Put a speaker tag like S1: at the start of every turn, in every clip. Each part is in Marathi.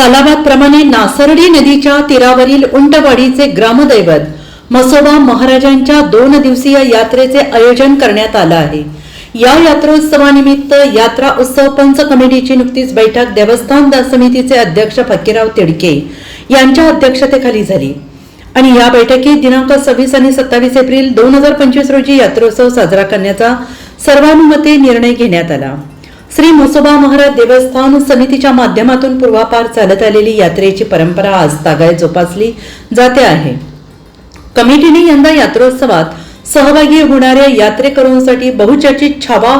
S1: सालाबादप्रमाणे नासर्डी नदीच्या तीरावरील उंटवाडीचे ग्रामदैवत मसोबा महाराजांच्या दोन दिवसीय यात्रेचे आयोजन करण्यात आलं आहे. या यात्रोत्सवानिमित्त यात्रा उत्सव पंच कमिटीची नुकतीच बैठक देवस्थान समितीचे अध्यक्ष फकीराव तिडके यांच्या अध्यक्षतेखाली झाली. आणि या बैठकीत दिनांक सव्वीस आणि सत्तावीस एप्रिल दोन हजार पंचवीस रोजी यात्रोत्सव साजरा करण्याचा सर्वानुमते निर्णय घेण्यात आला. श्री म्हसोबा महाराज देवस्थान समितीच्या माध्यमातून पूर्वापार चालत आलेली यात्रेची परंपरा आज तागाय जोपासली जाते आहे. कमिटीने यंदा यात्रोत्सवात सहभागी होणाऱ्या यात्रेकरूंसाठी बहुचर्चित छावा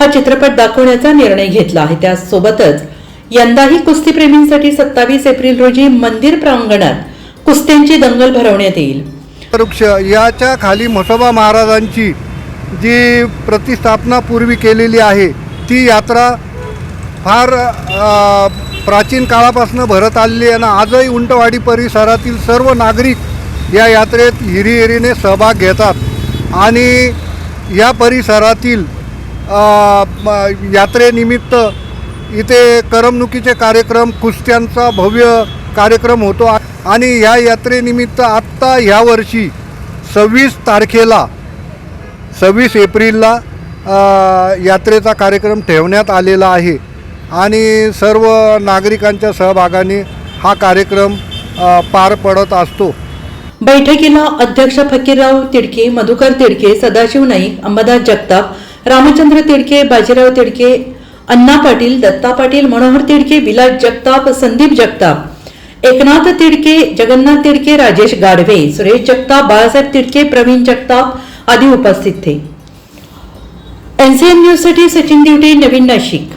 S1: हा चित्रपट दाखवण्याचा निर्णय घेतला आहे. त्यासोबतच यंदाही कुस्तीप्रेमींसाठी सत्तावीस एप्रिल रोजी मंदिर प्रांगणात कुस्त्यांची दंगल भरवण्यात येईल.
S2: वृक्ष याच्या खाली म्हसोबा महाराजांची जी प्रतिस्थापना पूर्वी केलेली आहे ती यात्रा फार प्राचीन काळापासून भरत आलेली आहे ना आजही उंटवाडी परिसरातील सर्व नागरिक या यात्रेत हिरीहिरीने सहभाग घेतात. आणि या परिसरातील यात्रेनिमित्त इथे करमणुकीचे कार्यक्रम कुस्त्यांचा भव्य कार्यक्रम होतो. आणि या यात्रेनिमित्त आत्ता ह्या वर्षी सव्वीस तारखेला सव्वीस एप्रिलला यात्रेचा कार्यक्रम ठेवण्यात आलेला आहे आणि सर्व नागरिकांच्या सहभागाने हा कार्यक्रम पार पडत असतो.
S1: बैठकीला अध्यक्ष फकीरराव तिडके मधुकर तिडके सदाशिव नाईक अंबादास जगताप रामचंद्र तिडके बाजीराव तिडके अण्णा पाटील दत्ता पाटील मनोहर तिडके विलास जगताप संदीप जगताप एकनाथ तिडके जगन्नाथ तिडके राजेश गाढवे सुरेश जगताप बाळासाहेब तिडके प्रवीण जगताप आदी उपस्थित थे. एनसीएन न्यूजसाठी सचिन दिवटे नवीन नाशिक.